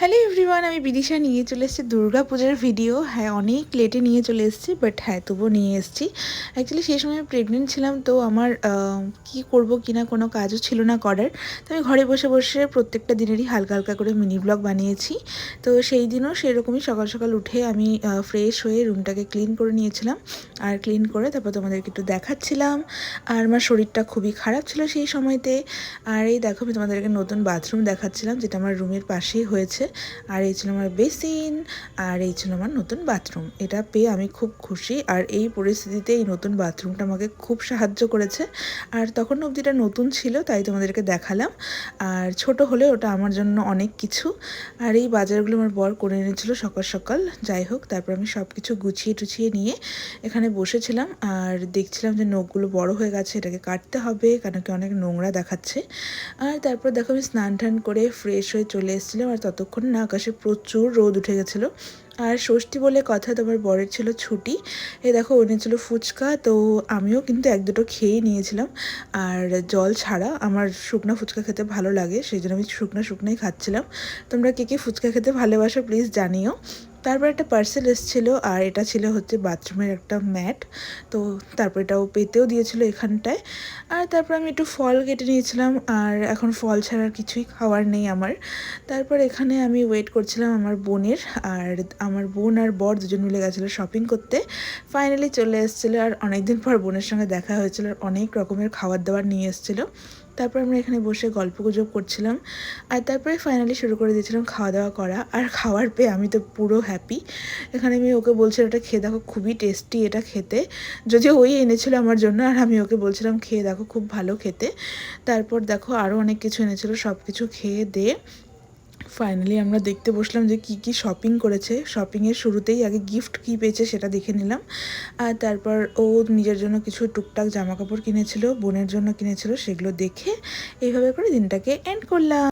Hello everyone আমি বিদিশা নিয়ে চলে এসেছি দুর্গা পূজার ভিডিও হ্যাঁ অনেক লেটে নিয়ে চলে এসেছি বাট হ্যাঁ তবুও নিয়ে এসেছি। অ্যাকচুয়ালি সেই সময় প্রেগনেন্ট ছিলাম, তো আমার কি করব কি না কোনো কাজও ছিল না করার। তো আমি ঘরে বসে বসে প্রত্যেকটা দিনেরই হালকা হালকা করে মিনি ব্লগ বানিয়েছি। তো সেই দিনও সেরকমই সকাল সকাল উঠে আমি ফ্রেশ হয়ে রুমটাকে ক্লিন করে নিয়েছিলাম। আর ক্লিন করে তারপর তোমাদেরকে একটু দেখাচ্ছিলাম। আর আমার শরীরটা খুবই খারাপ ছিল সেই সময়তে। আর এই দেখো আমি তোমাদেরকে নতুন বাথরুম দেখাচ্ছিলাম, যেটা আমার রুমের পাশেই হয়েছে। আর এই ছিল আমার বেসিন, আর এই ছিল আমার নতুন বাথরুম। এটা পেয়ে আমি খুব খুশি, আর এই পরিস্থিতিতে এই নতুন বাথরুমটা আমাকে খুব সাহায্য করেছে। আর তখন অবধিটা নতুন ছিল, তাই তোমাদেরকে দেখালাম। আর ছোট হলে ওটা আমার জন্য অনেক কিছু। আর এই বাজারগুলো আমার বর করে এনেছিল সকাল সকাল। যাই হোক, তারপর আমি সব কিছু গুছিয়ে টুছিয়ে নিয়ে এখানে বসেছিলাম। আর দেখছিলাম যে নখগুলো বড় হয়ে গেছে, এটাকে কাটতে হবে, কেন কি অনেক নোংরা দেখাচ্ছে। আর তারপর দেখো আমি স্নান টান করে ফ্রেশ হয়ে চলে এসেছিলাম। আর ততক্ষণ না আকাশে প্রচুর রোদ উঠে গেছিল। আর ষষ্ঠী বলে কথা তোমার বরের ছিল ছুটি। এ দেখো ও ছিল ফুচকা, তো আমিও কিন্তু এক দুটো খেয়েই নিয়েছিলাম। আর জল ছাড়া আমার শুকনো ফুচকা খেতে ভালো লাগে, সেই জন্য আমি শুকনো শুকনোই খাচ্ছিলাম। তোমরা কে কে ফুচকা খেতে ভালোবাসো প্লিজ জানিও। তারপর একটা পার্সেল এসেছিল আর এটা ছিল হচ্ছে বাথরুমের একটা ম্যাট তো তারপর এটাও পেতেও দিয়েছিল এখানটায়। আর তারপর আমি একটু ফল কেটে নিয়েছিলাম আর এখন ফল ছাড়া কিছুই খাওয়ার নেই আমার। তারপর এখানে আমি ওয়েট করছিলাম আমার বোনের আর আমার বোন আর বর দুজন মিলে গেছিল শপিং করতে। ফাইনালি চলে এসেছিল আর অনেকদিন পর বোনের সঙ্গে দেখা হয়েছিল আর অনেক রকমের খাবার দাবার নিয়ে এসেছিল। তারপর আমরা এখানে বসে গল্প গুজব করছিলাম আর তারপরে ফাইনালি শুরু করে দিয়েছিলাম খাওয়া দাওয়া করা। আর খাওয়ার পেয়ে আমি তো পুরো হ্যাপি এখানে আমি ওকে বলছিলাম এটা খেয়ে দেখো, খুবই টেস্টি এটা খেতে। যদিও ওই এনেছিল আমার জন্য, আর আমি ওকে বলছিলাম, খেয়ে দেখো, খুব ভালো খেতে। তারপর দেখো আরও অনেক কিছু এনেছিল সব কিছু খেয়ে দিয়ে ফাইনালি আমরা দেখতে বসলাম যে কি কি শপিং করেছে। শপিংয়ের শুরুতেই আগে গিফট কি পেয়েছে সেটা দেখে নিলাম। আর তারপর ও নিজের জন্য কিছু টুকটাক জামা কাপড় কিনেছিল, বোনের জন্য কিনেছিল, সেগুলো দেখে এইভাবে করে দিনটাকে এন্ড করলাম।